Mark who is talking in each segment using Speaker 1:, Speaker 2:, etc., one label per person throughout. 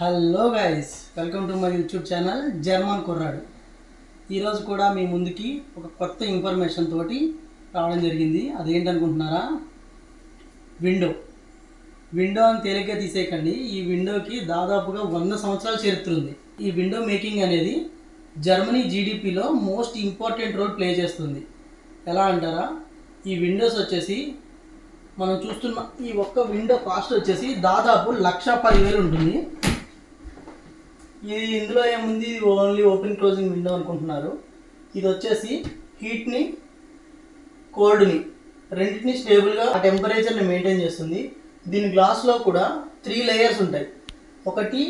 Speaker 1: Hello guys welcome to my YouTube channel German కుర్రాడు ఈరోజు కూడా మీ ముందుకి ఒక కొత్త ఇన్ఫర్మేషన్ తోటి రావడం జరిగింది. అదేంటనుకుంటున్నారా? విండో విండో అని తేలిగ్గా తీసేయకండి. ఈ విండోకి దాదాపుగా వంద సంవత్సరాల చరిత్ర ఉంది ఈ విండో మేకింగ్ అనేది జర్మనీ జీడిపిలో మోస్ట్ ఇంపార్టెంట్ రోల్ ప్లే చేస్తుంది. ఎలా అంటారా? ఈ విండోస్ వచ్చేసి మనం చూస్తున్న ఈ ఒక్క విండో కాస్ట్ వచ్చేసి దాదాపు లక్ష పదివేలు ఉంటుంది. ఇది ఇందులో ఏముంది? ఓన్లీ ఓపెన్ క్లోజింగ్ విండో అనుకుంటున్నారు. ఇది వచ్చేసి హీట్ని కోల్డ్ని రెండింటిని స్టేబుల్గా ఆ టెంపరేచర్ని మెయింటైన్ చేస్తుంది. దీని గ్లాస్లో కూడా త్రీ లేయర్స్ ఉంటాయి. ఒకటి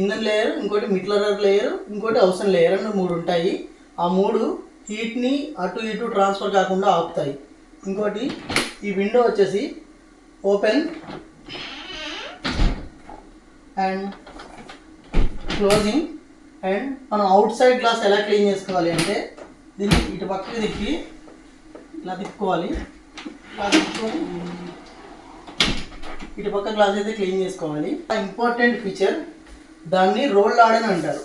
Speaker 1: ఇన్నర్ లేయర్ ఇంకోటి మిట్లర్ లేయర్ ఇంకోటి అవసరం లేయర్ అని మూడు ఉంటాయి. ఆ మూడు హీట్ని అటు ఇటు ట్రాన్స్ఫర్ కాకుండా ఆపుతాయి. ఇంకోటి ఈ విండో వచ్చేసి ఓపెన్ అండ్ క్లోజింగ్ అండ్ మనం అవుట్ సైడ్ గ్లాస్ ఎలా క్లీన్ చేసుకోవాలి అంటే దీన్ని ఇటు పక్కకి తిప్పి ఇలా తిప్పుకోవాలి. ఇలా తిప్పుకొని ఇటు పక్క గ్లాస్ అయితే క్లీన్ చేసుకోవాలి. ఇంపార్టెంట్ ఫీచర్ దాన్ని రోల్ ఆడని అంటారు.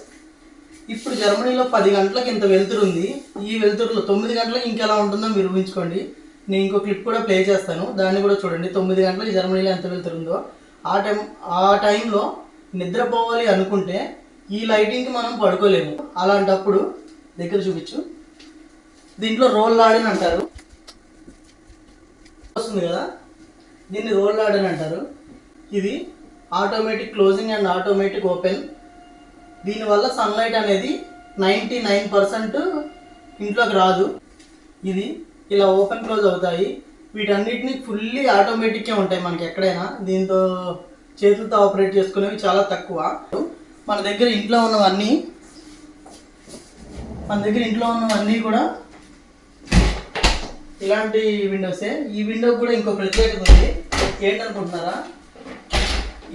Speaker 1: ఇప్పుడు జర్మనీలో పది గంటలకు ఇంత వెలుతురు ఉంది. ఈ వెలుతురులో తొమ్మిది గంటలకు ఇంకెలా ఉంటుందో మీరు ఊహించుకోండి. నేను ఇంకో క్లిప్ కూడా ప్లే చేస్తాను. దాన్ని కూడా చూడండి. తొమ్మిది గంటలకు జర్మనీలో ఎంత వెలుతురు ఉందో ఆ టైం ఆ టైంలో నిద్రపోవాలి అనుకుంటే ఈ లైటింగ్కి మనం పడుకోలేము. అలాంటప్పుడు దగ్గర చూపించు. దీంట్లో రోల్ లాడని అంటారు. వస్తుంది కదా? దీన్ని రోల్ లాడని అంటారు. ఇది automatic closing and automatic open. దీనివల్ల సన్లైట్ అనేది నైంటీ నైన్ పర్సెంట్ ఇంట్లోకి రాదు. ఇది ఇలా ఓపెన్ క్లోజ్ అవుతాయి. వీటన్నిటిని ఫుల్లీ ఆటోమేటిక్గా ఉంటాయి మనకి ఎక్కడైనా. దీంతో చేతులతో ఆపరేట్ చేసుకునేవి చాలా తక్కువ. మన దగ్గర ఇంట్లో ఉన్నవన్నీ మన దగ్గర ఇంట్లో ఉన్నవన్నీ కూడా ఇలాంటి విండోసే ఈ విండో కూడా ఇంకో ప్రత్యేకత ఉంది. ఏంటనుకుంటున్నారా?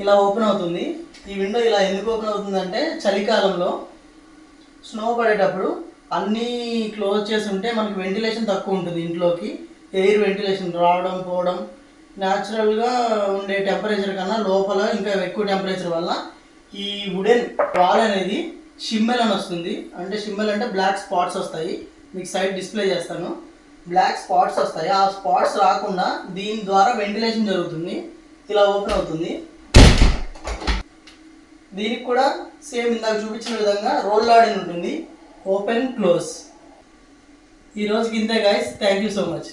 Speaker 1: ఇలా ఓపెన్ అవుతుంది. ఈ విండో ఇలా ఎందుకు ఓపెన్ అవుతుందంటే చలికాలంలో స్నో పడేటప్పుడు అన్నీ క్లోజ్ చేసి ఉంటే మనకి వెంటిలేషన్ తక్కువ ఉంటుంది ఇంట్లోకి. ఎయిర్ వెంటిలేషన్ రావడం పోవడం న్యాచురల్గా ఉండే టెంపరేచర్ కన్నా లోపల ఇంకా ఎక్కువ టెంపరేచర్ వల్ల ఈ వుడెన్ వాల్ అనేది షిమ్మెల్ అని వస్తుంది. అంటే షిమ్మెల్ అంటే బ్లాక్ స్పాట్స్ వస్తాయి. మీకు సైడ్ డిస్ప్లే చేస్తాను. బ్లాక్ స్పాట్స్ వస్తాయి. ఆ స్పాట్స్ రాకుండా దీని ద్వారా వెంటిలేషన్ జరుగుతుంది. ఇలా ఓపెన్ అవుతుంది. దీనికి కూడా సేమ్ ఇందాక చూపించిన విధంగా రోల్ లాడింగ్ ఉంటుంది. Open close. ఈ ఇంతే guys thank you so much